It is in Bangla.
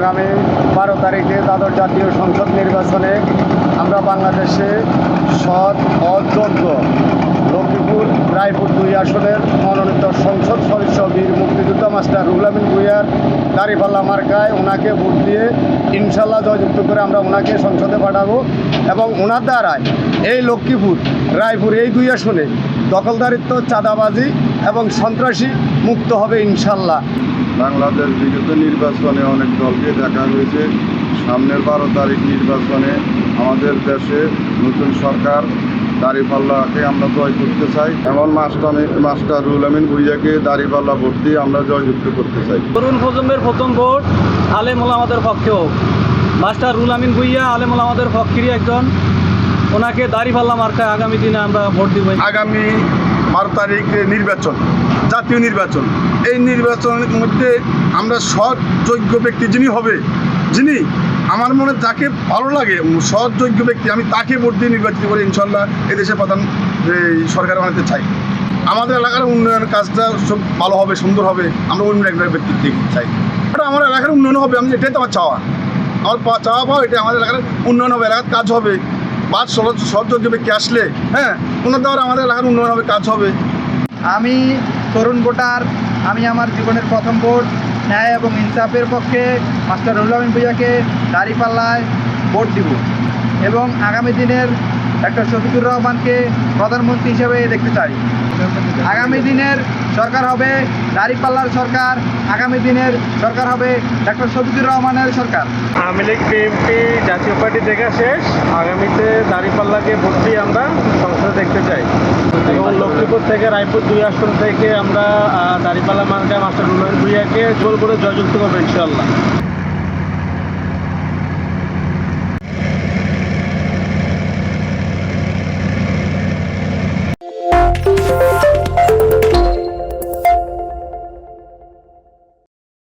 আগামী বারো তারিখে দ্বাদশ জাতীয় সংসদ নির্বাচনে আমরা বাংলাদেশে সৎ, অযোগ্য লক্ষ্মীপুর, রায়পুর দুই আসনের মনোনীত সংসদ সদস্য বীর মুক্তিযোদ্ধা মাস্টার রুহুল ভুইয়ার দাঁড়িপাল্লা মার্কায় ওনাকে ভোট দিয়ে ইনশাল্লাহ জয়যুক্ত করে আমরা ওনাকে সংসদে পাঠাবো এবং ওনার দ্বারায় এই লক্ষ্মীপুর, রায়পুর এই দুই আসনে দখলদারিত্ব, চাঁদাবাজি এবং সন্ত্রাসী মুক্ত হবে ইনশাল্লাহ। বাংলাদেশ বিগত নির্বাচনে অনেক দলকে দেখা হয়েছে। সামনের বারো তারিখ নির্বাচনে আমাদের দেশে নতুন সরকার দাঁড়িপাল্লাকে আমরা জয় করতে চাই। এমন মাস্টার মাস্টার রুল আমিন ভুইয়াকে দাঁড়িপাল্লা ভোট দিয়ে আমরা জয়যুক্ত করতে চাই। তরুণ প্রজন্মের প্রথম ভোট আলেম আমাদের পক্ষে হোক। মাস্টার রুল আমিন ভুইয়া আলেম আমাদের পক্ষেরই একজন। ওনাকে দাড়িপাল্লা মার্কায় আগামী দিনে আমরা ভোট দিব। আগামী বারো তারিখ নির্বাচন, জাতীয় নির্বাচন। এই নির্বাচনের মধ্যে আমরা সৎ, যোগ্য ব্যক্তি যিনি হবে, যিনি আমার মনে যাকে ভালো লাগে, সৎ, যোগ্য ব্যক্তি, আমি তাকে ভোট দিয়ে নির্বাচিত করে ইনশাল্লাহ এদেশে প্রধান সরকার বানাতে চাই। আমাদের এলাকার উন্নয়ন কাজটা সব ভালো হবে, সুন্দর হবে, আমরা অন্য একটা ব্যক্তি দেখতে চাই। এটা আমার এলাকার উন্নয়ন হবে, আমি এটাই তো আমার চাওয়া। আমার চাওয়া পাওয়া এটা আমাদের এলাকার উন্নয়ন হবে, এলাকার কাজ হবে। বা সহযোগ্য ব্যক্তি আসলে হ্যাঁ ওনার দ্বারা আমাদের এলাকার উন্নয়ন হবে কাজ হবে। আমি তরুণ ভোটার, আমি আমার জীবনের প্রথম ভোট, ন্যায় এবং ইনসাফের পক্ষে মাস্টার রুহুল আমিন ভুইয়াকে দাঁড়িপাল্লায় ভোট দিব এবং আগামী দিনের ডক্টর শফিকুর রহমানকে প্রধানমন্ত্রী হিসেবে দেখতে চাই। আগামী দিনের সরকার হবে, দাঁড়িপাল্লার সরকার, আগামী দিনের সরকার হবে, ডাক্তার শফিকুর রহমানের সরকার। Awami League BNP Jatiya party দেখা শেষ। আগামীতে দাঁড়িপাল্লাকে ভোট দিয়ে আমরা সংসদে দেখতে চাই। এবং লক্ষ্মীপুর থেকে রায়পুর দুই আসন থেকে আমরা দাঁড়িপাল্লা মার্কা মাস্টার উন্নয়ন ভুইয়াকে জোর করে জয়যুক্ত করব ইনশাল্লাহ